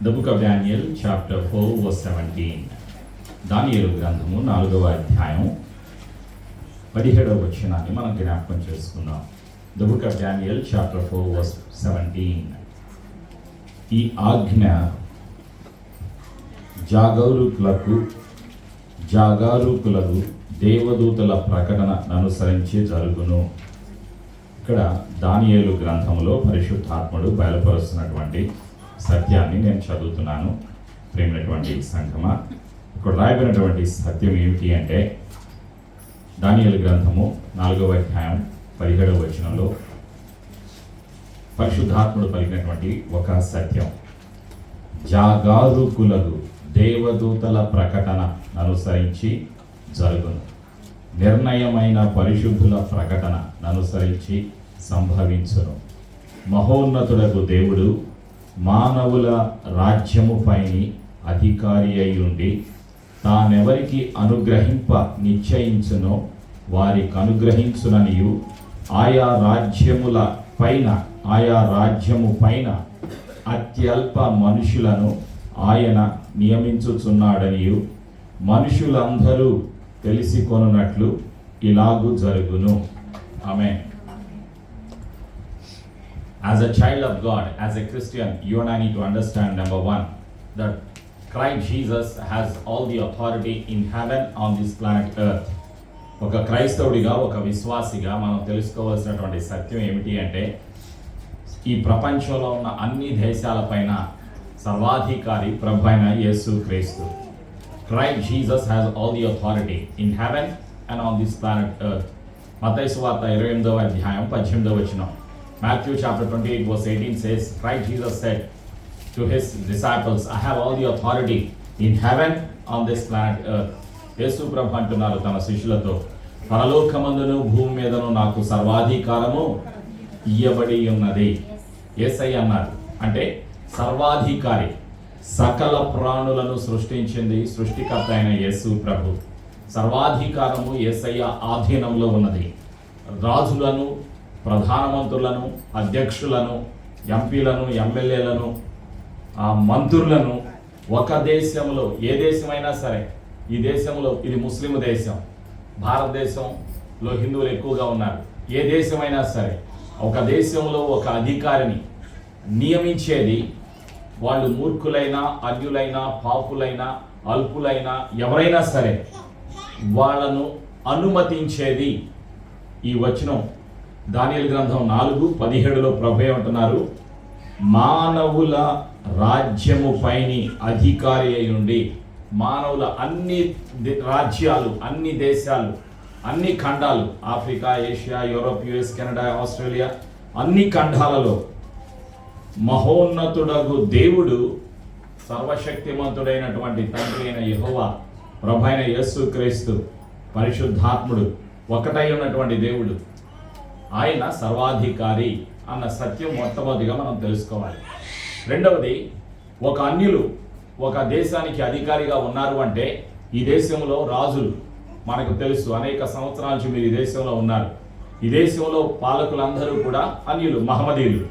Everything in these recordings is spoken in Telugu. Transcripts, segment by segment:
The book of Daniel, chapter 4, verse 17. దానియేలు గ్రంథము నాలుగవ అధ్యాయం పదిహేడవ వచనాన్ని మనం జ్ఞాపకం చేసుకుందాం. The book of Daniel chapter four verse seventeen ఈ ఆజ్ఞ జాగరూకులకు జాగరూకులకు దేవదూతల ప్రకటన అనుసరించి జరుగును. ఇక్కడ దానియేలు గ్రంథంలో పరిశుద్ధాత్ముడు బయలుపరుస్తున్నటువంటి సత్యాన్ని నేను చదువుతున్నాను. ప్రేమైనటువంటి సంఘమా ఇక్కడ రాయబడినటువంటి సత్యం ఏమిటి అంటే దానియల గ్రంథము నాలుగవ అధ్యాయం పదిహేడవ వచనంలో పరిశుద్ధాత్ముడు పలికినటువంటి ఒక సత్యం. జాగారుకులకు దేవదూతల ప్రకటన అనుసరించి జరుగును. నిర్ణయమైన పరిశుద్ధుల ప్రకటన అనుసరించి సంభవించును. మహోన్నతుడకు దేవుడు మానవుల రాజ్యము పైన అధికారి అయి ఉండి తానెవరికి అనుగ్రహింప నిశ్చయించునో వారికి అనుగ్రహించుననియు ఆయా రాజ్యముల పైన ఆయా రాజ్యము పైన అత్యల్ప మనుషులను ఆయన నియమించుచున్నాడనియు మనుషులందరూ తెలిసి కొనున్నట్లు ఇలాగు జరుగును. ఆమె As a child of God, as a Christian, you and I need to understand number one that Christ Jesus has all the authority in heaven on this planet earth. ఒక క్రైస్తవుడిగా ఒక విశ్వాసిగా మనం తెలుసుకోవాల్సినటువంటి సత్యం ఏమిటి అంటే ఈ ప్రపంచంలో ఉన్న అన్ని దేశాలపైన సర్వాధికారి ప్రభు అయిన యేసు క్రీస్తు. Christ Jesus has all the authority in heaven and on this planet earth మతైసు వార్త ఇరవై ఎనిమిదవ అధ్యాయం పద్దెనిమిదవ వచనం. Matthew chapter twenty eight verse eighteen says Jesus said to his disciples, I I have all the authority in heaven on planet earth. యేసు ప్రభు అంటున్నారు తన శిష్యులతో పరలోకమందును భూమి మీదను నాకు సర్వాధికారము ఇయ్యబడి ఉన్నది. ఏసై అన్నారు అంటే సర్వాధికారి సకల ప్రాణులను సృష్టించింది సృష్టికర్త అయిన యేసు ప్రభు. సర్వాధికారము ఏసయ్య ఆధీనంలో ఉన్నది. రాజులను ప్రధానమంత్రులను అధ్యక్షులను ఎంపీలను ఎమ్మెల్యేలను ఆ మంత్రులను ఒక దేశంలో ఏ దేశమైనా సరే ఈ దేశంలో ఇది ముస్లిం దేశం భారతదేశంలో హిందువులు ఎక్కువగా ఉన్నారు. ఏ దేశమైనా సరే ఒక దేశంలో ఒక అధికారిని నియమించేది వాళ్ళు మూర్ఖులైనా అన్యులైనా పాపులైనా అల్పులైనా ఎవరైనా సరే వాళ్ళను అనుమతించేది ఈ వచనం. దానియల్ గ్రంథం నాలుగు పదిహేడులో ప్రభు ఏమంటున్నారు? మానవుల రాజ్యము పైని అధికారి అయి ఉండి మానవుల అన్ని రాజ్యాలు అన్ని దేశాలు అన్ని ఖండాలు Africa Asia Europe US Canada Australia అన్ని ఖండాలలో మహోన్నతుడగు దేవుడు సర్వశక్తిమంతుడైనటువంటి తండ్రి అయిన యహోవా ప్రభైన యేసు క్రీస్తు పరిశుద్ధాత్ముడు ఒకటై ఉన్నటువంటి దేవుడు. ఆయన సర్వాధికారి అన్న సత్యం మొట్టమొదటిగా మనం తెలుసుకోవాలి. రెండవది ఒక అన్యులు ఒక దేశానికి అధికారిగా ఉన్నారు అంటే ఈ దేశంలో రాజులు మనకు తెలుసు అనేక సంవత్సరాల నుంచి మీరు ఈ దేశంలో ఉన్నారు. ఈ దేశంలో పాలకులందరూ కూడా అన్యులు మహమ్మదీయులు.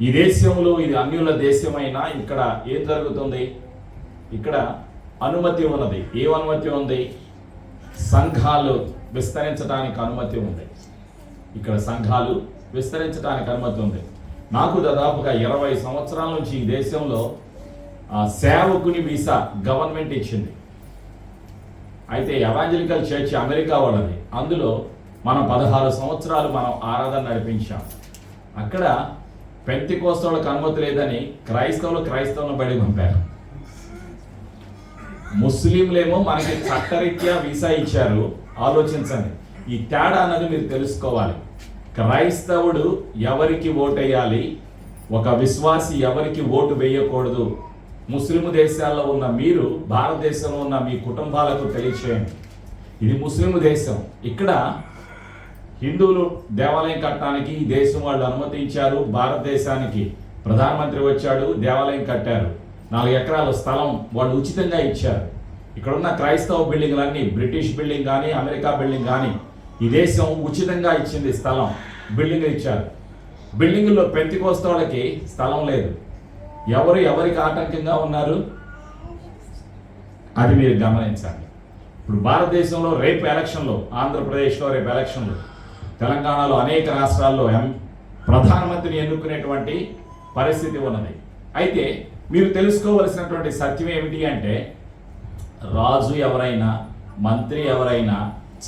ఈ దేశంలో ఇది అన్యుల దేశమైనా ఇక్కడ ఏం జరుగుతుంది? ఇక్కడ అనుమతి ఉన్నది. ఏం అనుమతి ఉంది? సంఘాలు విస్తరించడానికి అనుమతి ఉంది. ఇక్కడ సంఘాలు విస్తరించడానికి అనుమతి ఉంది. నాకు దాదాపుగా ఇరవై సంవత్సరాల నుంచి ఈ దేశంలో సేవకుని వీసా గవర్నమెంట్ ఇచ్చింది. అయితే ఎవాంజలికల్ చర్చ్ అమెరికా వాళ్ళది. అందులో మనం పదహారు సంవత్సరాలు మనం ఆరాధన నడిపించాం. అక్కడ పెంతి కోస్తవులకు అనుమతి లేదని క్రైస్తవులు క్రైస్తవులను బడి పంపారు. ముస్లింలేమో మనకి చట్టరీత్యా వీసా ఇచ్చారు. ఆలోచించండి. ఈ తేడా అన్నది మీరు తెలుసుకోవాలి. క్రైస్తవుడు ఎవరికి ఓటేయాలి? ఒక విశ్వాసి ఎవరికి ఓటు వేయకూడదు? ముస్లిం దేశాల్లో ఉన్న మీరు భారతదేశంలో ఉన్న మీ కుటుంబాలకు తెలియచేయండి. ఇది ముస్లిం దేశం. ఇక్కడ హిందువులు దేవాలయం కట్టడానికి ఈ దేశం వాళ్ళు అనుమతించారు. భారతదేశానికి ప్రధానమంత్రి వచ్చాడు దేవాలయం కట్టారు. నాలుగు ఎకరాల స్థలం వాళ్ళు ఉచితంగా ఇచ్చారు. ఇక్కడున్న క్రైస్తవ బిల్డింగ్లన్నీ బ్రిటిష్ బిల్డింగ్ కానీ అమెరికా బిల్డింగ్ కానీ ఈ దేశం ఉచితంగా ఇచ్చింది స్థలం బిల్డింగ్ ఇచ్చారు. బిల్డింగ్లో పెంతికోస్తోళ్ళకి స్థలం లేదు. ఎవరు ఎవరికి ఆటంకంగా ఉన్నారు? అది మీరు గమనించాలి. ఇప్పుడు భారతదేశంలో రేపు ఎలక్షన్లో ఆంధ్రప్రదేశ్లో రేపు ఎలక్షన్లు తెలంగాణలో అనేక రాష్ట్రాల్లో ఎం ప్రధానమంత్రిని ఎన్నుకునేటువంటి పరిస్థితి ఉన్నది. అయితే మీరు తెలుసుకోవలసినటువంటి సత్యం ఏమిటి అంటే రాజు ఎవరైనా మంత్రి ఎవరైనా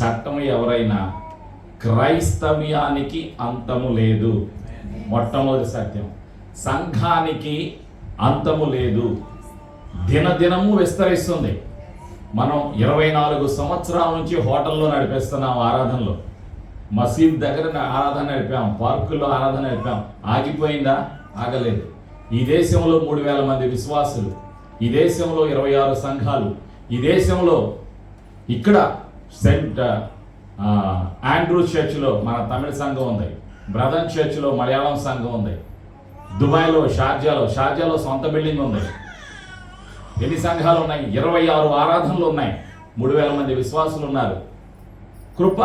చట్టం ఎవరైనా క్రైస్తవ్యానికి అంతము లేదు. మొట్టమొదటి సత్యం. సంఘానికి అంతము లేదు. దినదినము విస్తరిస్తుంది. మనం ఇరవై నాలుగు సంవత్సరాల నుంచి హోటల్లో నడిపిస్తున్నాం ఆరాధనలో. మసీద్ దగ్గర ఆరాధన నడిపాం పార్కుల్లో ఆరాధన నడిపాం. ఆగిపోయిందా? ఆగలేదు. ఈ దేశంలో మూడు వేల మంది విశ్వాసులు. ఈ దేశంలో ఇరవై ఆరు సంఘాలు. ఈ దేశంలో ఇక్కడ సెంట్ ఆండ్రూ చర్చ్లో మన తమిళ సంఘం ఉంది. బ్రదర్ చర్చ్లో మలయాళం సంఘం ఉంది. దుబాయ్లో షార్జాలో షార్జాలో సొంత బిల్డింగ్ ఉంది. ఎన్ని సంఘాలు ఉన్నాయి? ఇరవై ఆరు ఆరాధనలు ఉన్నాయి. మూడు వేల మంది విశ్వాసులు ఉన్నారు. కృప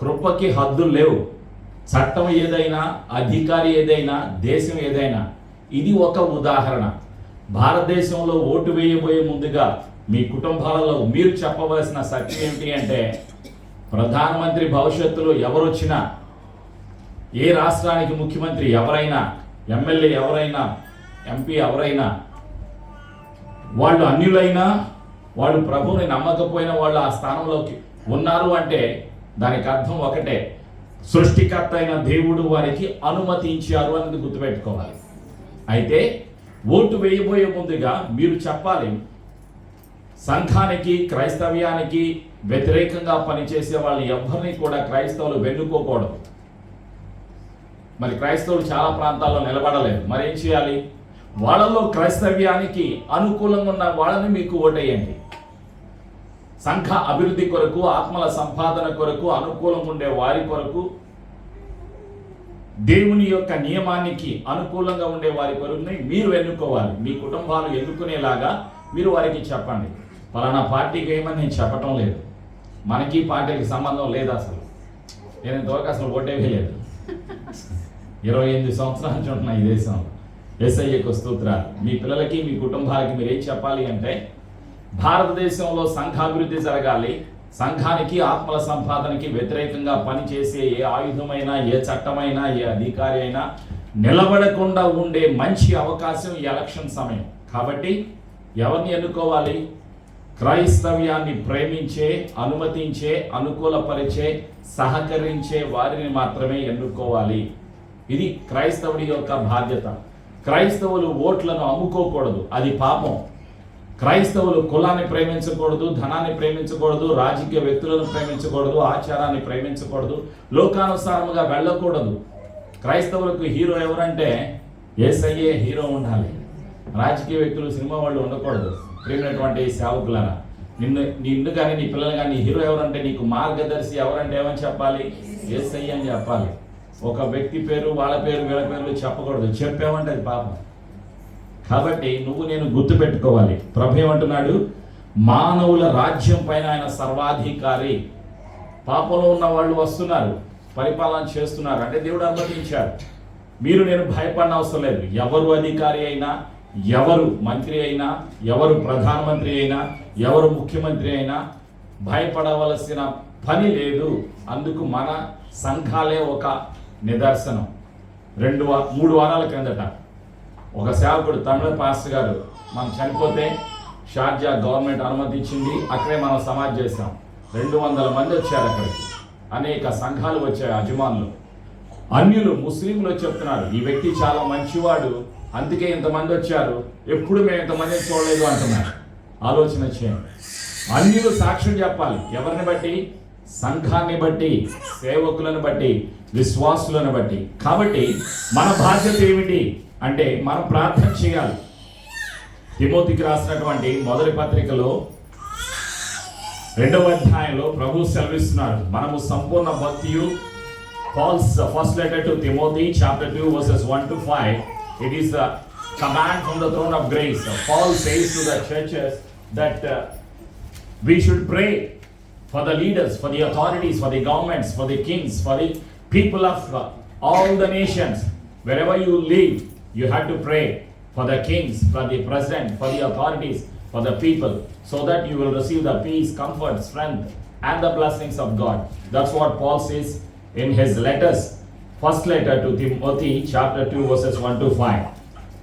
కృపకి హద్దులు లేవు. చట్టం ఏదైనా అధికారి ఏదైనా దేశం ఏదైనా ఇది ఒక ఉదాహరణ. భారతదేశంలో ఓటు వేయబోయే ముందుగా మీ కుటుంబాలలో మీరు చెప్పవలసిన సత్యం ఏమిటి అంటే ప్రధానమంత్రి భవిష్యత్తులో ఎవరొచ్చినా ఏ రాష్ట్రానికి ముఖ్యమంత్రి ఎవరైనా ఎమ్మెల్యే ఎవరైనా ఎంపీ ఎవరైనా వాళ్ళు అన్యులైనా వాళ్ళు ప్రభువుని నమ్మకపోయినా వాళ్ళు ఆ స్థానంలోకి ఉన్నారు అంటే దానికి అర్థం ఒకటే. సృష్టికర్త అయిన దేవుడు వారికి అనుమతించారు అనేది గుర్తుపెట్టుకోవాలి. అయితే ఓటు వేయబోయే ముందుగా మీరు చెప్పాలి సంఘానికి క్రైస్తవ్యానికి వ్యతిరేకంగా పనిచేసే వాళ్ళు ఎవరిని కూడా క్రైస్తవులు వెన్నుకోకూడదు. మరి క్రైస్తవులు చాలా ప్రాంతాల్లో నిలబడలేదు. మరి ఏం చేయాలి? వాళ్ళలో క్రైస్తవ్యానికి అనుకూలంగా ఉన్న వాళ్ళని మీకు ఓటేయండి. సంఘ అభివృద్ధి కొరకు ఆత్మల సంపాదన కొరకు అనుకూలంగా ఉండే వారి కొరకు దేవుని యొక్క నియమానికి అనుకూలంగా ఉండే వారి కొరకుని మీరు ఎన్నుకోవాలి మీ కుటుంబాలు ఎన్నుకునేలాగా మీరు వారికి చెప్పండి. పలానా పార్టీకి ఏమని నేను చెప్పటం లేదు. మనకి పార్టీకి సంబంధం లేదు అసలు. నేను ఇంతవరకు అసలు ఓటే లేదు ఇరవై ఎనిమిది సంవత్సరాల నుంచి ఈ దేశంలో ఎస్ఐఏకు స్తోత్రాలు. మీ పిల్లలకి మీ కుటుంబాలకి మీరు ఏం చెప్పాలి అంటే భారతదేశంలో సంఘాభివృద్ధి జరగాలి. సంఘానికి ఆత్మల సంపాదనకి వ్యతిరేకంగా పనిచేసే ఏ ఆయుధమైనా ఏ చట్టమైనా ఏ అధికారి అయినా నిలబడకుండా ఉండే మంచి అవకాశం ఈ ఎలక్షన్ సమయం. కాబట్టి ఎవరిని ఎన్నుకోవాలి? క్రైస్తవ్యాన్ని ప్రేమించే అనుమతించే అనుకూలపరిచే సహకరించే వారిని మాత్రమే ఎన్నుకోవాలి. ఇది క్రైస్తవుడి యొక్క బాధ్యత. క్రైస్తవులు ఓట్లను అమ్ముకోకూడదు. అది పాపం. క్రైస్తవులు కులాన్ని ప్రేమించకూడదు ధనాన్ని ప్రేమించకూడదు రాజకీయ వ్యక్తులను ప్రేమించకూడదు ఆచారాన్ని ప్రేమించకూడదు లోకానుసారముగా వెళ్ళకూడదు. క్రైస్తవులకు హీరో ఎవరంటే ఏసయ్యే హీరో ఉండాలి. రాజకీయ వ్యక్తులు సినిమా వాళ్ళు ఉండకూడదు. ప్రేమైనటువంటి సేవకులారా. నిన్ను నిన్ను కానీ నీ పిల్లలు కానీ హీరో ఎవరంటే నీకు మార్గదర్శి ఎవరంటే ఏమని చెప్పాలి? ఏసయ్య అని చెప్పాలి. ఒక వ్యక్తి పేరు వాళ్ళ పేరు వీళ్ళ పేర్లు చెప్పకూడదు. చెప్పామంటే అది పాపం. కాబట్టి నువ్వు నేను గుర్తుపెట్టుకోవాలి ప్రభు ఏమంటున్నాడు? మానవుల రాజ్యం పైన ఆయన సర్వాధికారి. పాపంలో ఉన్న వాళ్ళు వస్తున్నారు. పరిపాలన చేస్తున్నారు. అంటే దేవుడు అనుమతించాడు. మీరు నేను భయపడిన అవసరం లేదు. ఎవరు అధికారి అయినా ఎవరు మంత్రి అయినా ఎవరు ప్రధానమంత్రి అయినా ఎవరు ముఖ్యమంత్రి అయినా భయపడవలసిన పని లేదు. అందుకు మన సంఘాలే ఒక నిదర్శనం. రెండు వా- మూడు వారాల క్రిందట ఒక సేవకుడు తమిళ పాస్టర్ గారు మనం చనిపోతే షార్జా గవర్నమెంట్ అనుమతించింది అక్కడే మనం సమాజ్ చేసాం రెండు వందల మంది వచ్చారు అక్కడికి. అనేక సంఘాలు వచ్చాయి అజమానులు అన్యులు ముస్లింలు చెప్తున్నారు ఈ వ్యక్తి చాలా మంచివాడు అందుకే ఇంతమంది వచ్చారు. ఎప్పుడు మేము ఇంతమంది చూడలేదు అంటున్నారు. ఆలోచన చేయండి. అన్యులు సాక్ష్యం చెప్పాలి. ఎవరిని బట్టి? సంఘాన్ని బట్టి సేవకులను బట్టి విశ్వాసులను బట్టి. కాబట్టి మన బాధ్యత ఏమిటి? అంటే మనం ప్రార్థన చేయాలి. తిమోతికి రాసినటువంటి మొదటి పత్రికలో రెండవ అధ్యాయంలో ప్రభు సెలవిస్తున్నారు. మనము సంపూర్ణ భక్తియు. Paul's uh, first letter to Timothy, chapter 2, verses 1 to 5, it is a command from the throne of grace. Paul says to the churches that uh, we should pray for the leaders, for the authorities, for the governments, for the kings, for the people of uh, all the nations. Wherever you live, you have to pray. for the kings, for the president, for the authorities, for the people, so that you will receive the peace, comfort, strength, and the blessings of God. That's what Paul says in his letters. First letter to Timothy chapter two verses one to five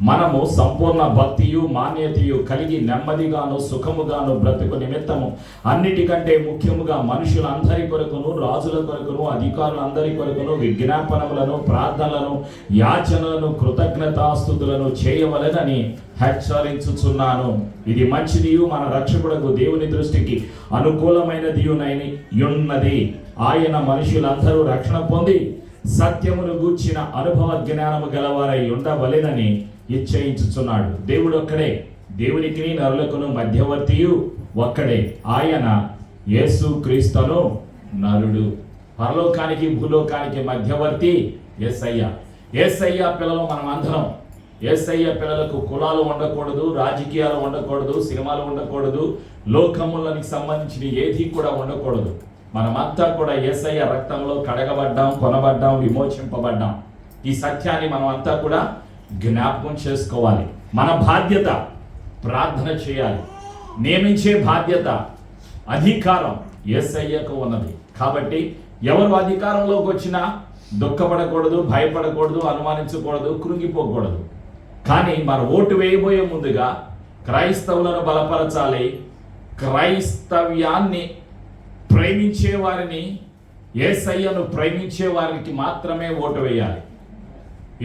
మనము సంపూర్ణ భక్తియు మాన్యతయు కలిగి నెమ్మదిగాను సుఖముగాను బ్రతుకు నిమిత్తము. అన్నిటికంటే ముఖ్యముగా మనుషులందరి కొరకును రాజుల కొరకును అధికారులందరి కొరకును విజ్ఞాపనములను ప్రార్థనలను యాచనలను కృతజ్ఞతాస్థుతులను చేయవలెనని హెచ్చరించుచున్నాను. ఇది మంచిదియు మన రక్షకుడకు దేవుని దృష్టికి అనుకూలమైనదియునైన ఉన్నది. ఆయన మనుషులందరూ రక్షణ పొంది సత్యమును గూర్చిన అనుభవ జ్ఞానము గలవారై ఉండవలేనని నిశ్చయించుచున్నాడు. దేవుడు ఒక్కడే దేవునికి నరులకును మధ్యవర్తియు ఒక్కడే. ఆయన యేసు క్రీస్తును నరుడు. పరలోకానికి భూలోకానికి మధ్యవర్తి ఎస్ఐయ ఎస్ఐయ పిల్లలు మనం అందరం. ఎస్ఐయ పిల్లలకు కులాలు ఉండకూడదు రాజకీయాలు ఉండకూడదు సినిమాలు ఉండకూడదు లోకములకి సంబంధించిన ఏది కూడా ఉండకూడదు. మనమంతా కూడా ఏసయ్య రక్తంలో కడగబడ్డాం కొనబడ్డాం విమోచింపబడ్డాం. ఈ సత్యాన్ని మనం అంతా కూడా జ్ఞాపకం చేసుకోవాలి. మన బాధ్యత ప్రార్థన చేయాలి. నియమించే బాధ్యత అధికారం ఏసయ్యకు ఉన్నది. కాబట్టి ఎవరు అధికారంలోకి వచ్చినా దుఃఖపడకూడదు భయపడకూడదు అనుమానించకూడదు కృంగిపోకూడదు. కానీ మన ఓటు వేయబోయే ముందుగా క్రైస్తవులను బలపరచాలి. క్రైస్తవ్యాన్ని ప్రేమించే వారిని ఏసయ్యను ప్రేమించే వారికి మాత్రమే ఓటు వేయాలి.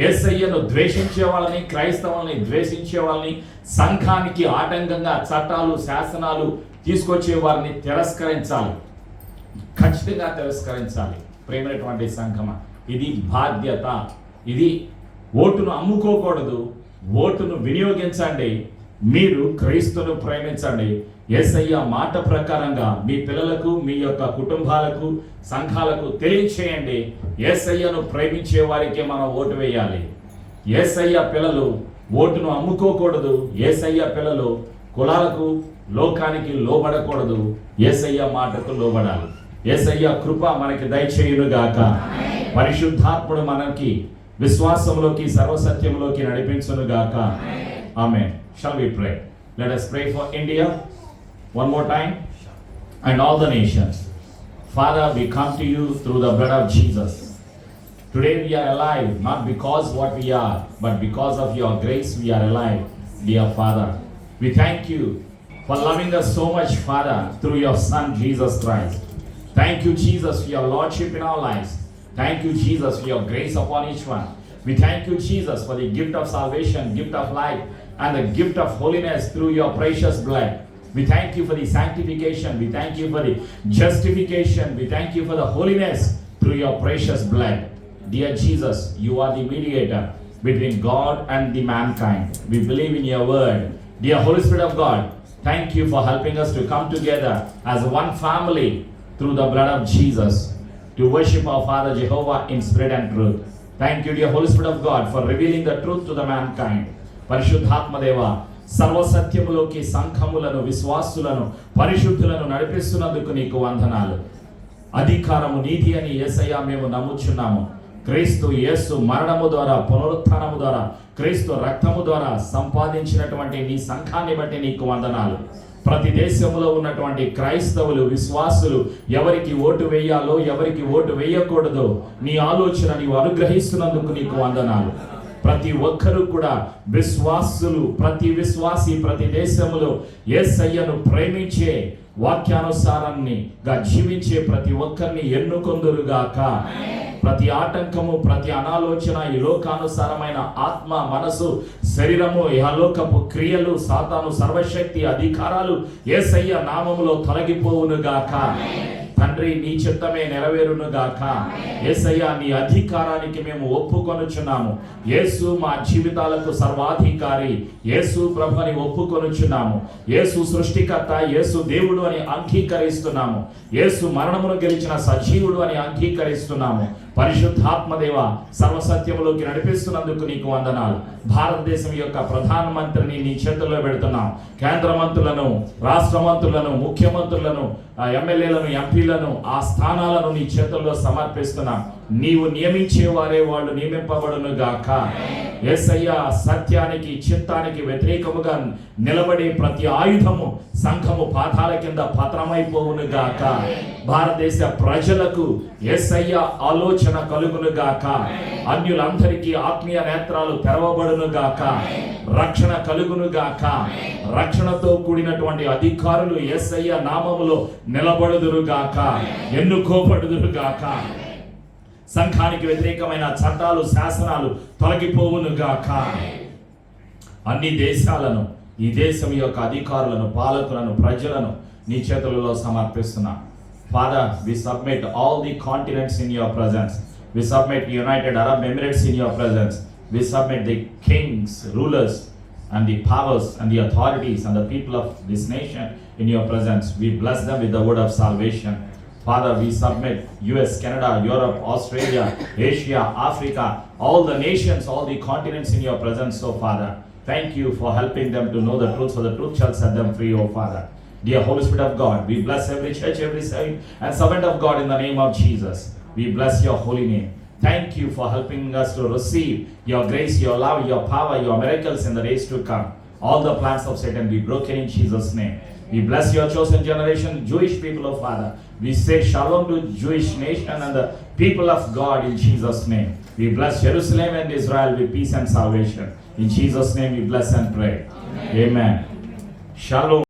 ఏసయ్యను ద్వేషించే వాళ్ళని క్రైస్తవుల్ని ద్వేషించే వాళ్ళని సంఘానికి ఆటంకంగా చట్టాలు శాసనాలు తీసుకొచ్చే వారిని తిరస్కరించాలి. ఖచ్చితంగా తిరస్కరించాలి. ప్రేమైనటువంటి సంఘమ ఇది బాధ్యత. ఇది ఓటును అమ్ముకోకూడదు ఓటును వినియోగించండి మీరు క్రీస్తును ప్రేమించండి. యేసయ్య మాట ప్రకారంగా మీ పిల్లలకు మీ యొక్క కుటుంబాలకు సంఘాలకు తెలియచేయండి. యేసయ్యను ప్రేమించే వారికే మనం ఓటు వేయాలి. ఏసయ్య పిల్లలు ఓటును అమ్ముకోకూడదు. యేసయ్య పిల్లలు కులాలకు లోకానికి లోబడకూడదు. యేసయ్య మాటకు లోబడాలి. ఏసయ్య కృప మనకి దయచేయునుగాక. పరిశుద్ధాత్ముడు మనకి విశ్వాసంలోకి సర్వసత్యంలోకి నడిపించునుగాక. ఆమె shall we pray let us pray for India one more time and all the nations. Father, we come to you through the blood of Jesus. Today we are alive, not because what we are, but because of your grace we are alive, dear Father. We thank you for loving us so much, Father, through your Son Jesus Christ. Thank you, Jesus, for your Lordship in our lives. Thank you, Jesus, for your grace upon each one. We thank you, Jesus, for the gift of salvation, gift of life, and the gift of holiness through your precious blood. We thank you for the sanctification. We thank you for the justification. We thank you for the holiness through your precious blood. Dear Jesus, you are the mediator between God and the mankind. We believe in your word. Dear Holy Spirit of God, thank you for helping us to come together as one family through the blood of Jesus to worship our Father Jehovah in spirit and truth. Thank you, dear Holy Spirit of God, for revealing the truth to the mankind. Parishudhatma Deva, సర్వసత్యములోకి సంఘములను విశ్వాసులను పరిశుద్ధులను నడిపిస్తున్నందుకు నీకు వందనాలు. అధికారము నీతి అని యేసయ్య మేము నమ్ముచున్నాము. క్రీస్తు యేసు మరణము ద్వారా పునరుత్థానము ద్వారా క్రీస్తు రక్తము ద్వారా సంపాదించినటువంటి నీ సంఘాన్ని బట్టి నీకు వందనాలు. ప్రతి దేశంలో ఉన్నటువంటి క్రైస్తవులు విశ్వాసులు ఎవరికి ఓటు వేయాలో ఎవరికి ఓటు వేయకూడదో నీ ఆలోచన నీవు అనుగ్రహిస్తున్నందుకు నీకు వందనాలు. ప్రతి ఒక్కరూ కూడా విశ్వాసులు ప్రతి విశ్వాసి ప్రతి దేశములో ఏసయ్యను ప్రేమించే వాక్యానుసారాన్నిగా జీవించే ప్రతి ఒక్కరిని ఎన్నుకొందురుగాక. ప్రతి ఆటంకము ప్రతి అనాలోచన ఈ లోకానుసారమైన ఆత్మ మనసు శరీరము ఇహలోకపు క్రియలు సాతాను సర్వశక్తి అధికారాలు ఏసయ్య నామములో తొలగిపోవునుగాక. తండ్రి నీ చిత్తమే నెరవేరును గాక యేసయ్య నీ అధికారానికి మేము ఒప్పుకొనుచున్నాము. యేసు మా జీవితాలకు సర్వాధికారి. యేసు ప్రభుని ఒప్పుకొనుచున్నాము. యేసు సృష్టికర్త యేసు దేవుడు అని అంగీకరిస్తున్నాము. యేసు మరణమును గెలిచిన సజీవుడు అని అంగీకరిస్తున్నాము. పరిశుద్ధాత్మదేవ సర్వసత్యములోకి నడిపిస్తున్నందుకు నీకు వందనాలు. భారతదేశం యొక్క ప్రధానమంత్రిని నీ చేతుల్లో పెడుతున్నాం. కేంద్ర మంత్రులను రాష్ట్ర మంత్రులను ముఖ్యమంత్రులను ఎమ్మెల్యేలను ఎంపీలను ఆ స్థానాలను నీ చేతుల్లో సమర్పిస్తున్నాం. నీవు నియమించేవారే వాళ్ళు నియమింపబడును గాక. యేసయ్య సత్యానికి చిత్తానికి వ్యతిరేకముగా నిలబడే ప్రతి ఆయుధము సంఘము పాతాల కింద పతనమైపోవును గాక. భారతదేశ ప్రజలకు యేసయ్య ఆలోచన కలుగును గాక. అన్యులందరికీ ఆత్మీయ నేత్రాలు తెరవబడును గాక. రక్షణ కలుగును గాక. రక్షణతో కూడినటువంటి అధికారులు యేసయ్య నామములో నిలబడుదురు గాక. ఎన్నుకోబడుదురు గాక. సంఘానికి వ్యతిరేకమైన చట్టాలు శాసనాలు తొలగిపోవును గాక అన్ని దేశాలను ఈ దేశం యొక్క అధికారులను పాలకులను ప్రజలను నీ చేతులలో సమర్పిస్తున్నా father we submit all the continents in your presence we submit United Arab Emirates in your presence we submit the kings rulers and the powers and the authorities and the people of this nation in your presence. We bless them with the word of salvation. Father, we submit US, Canada, Europe, Australia, Asia, Africa, all the nations, all the continents in your presence, oh Father. Thank you for helping them to know the truth, so the truth shall set them free, oh Father. Dear Holy Spirit of God, we bless every church, every saint, and servant of God in the name of Jesus. We bless your holy name. Thank you for helping us to receive your grace, your love, your power, your miracles in the days to come. All the plans of Satan be broken in Jesus' name. We bless your chosen generation, Jewish people of Father. We say shalom to the Jewish nation and the people of God in Jesus' name. We bless Jerusalem and Israel with peace and salvation. In Jesus' name we bless and pray. Amen. Shalom.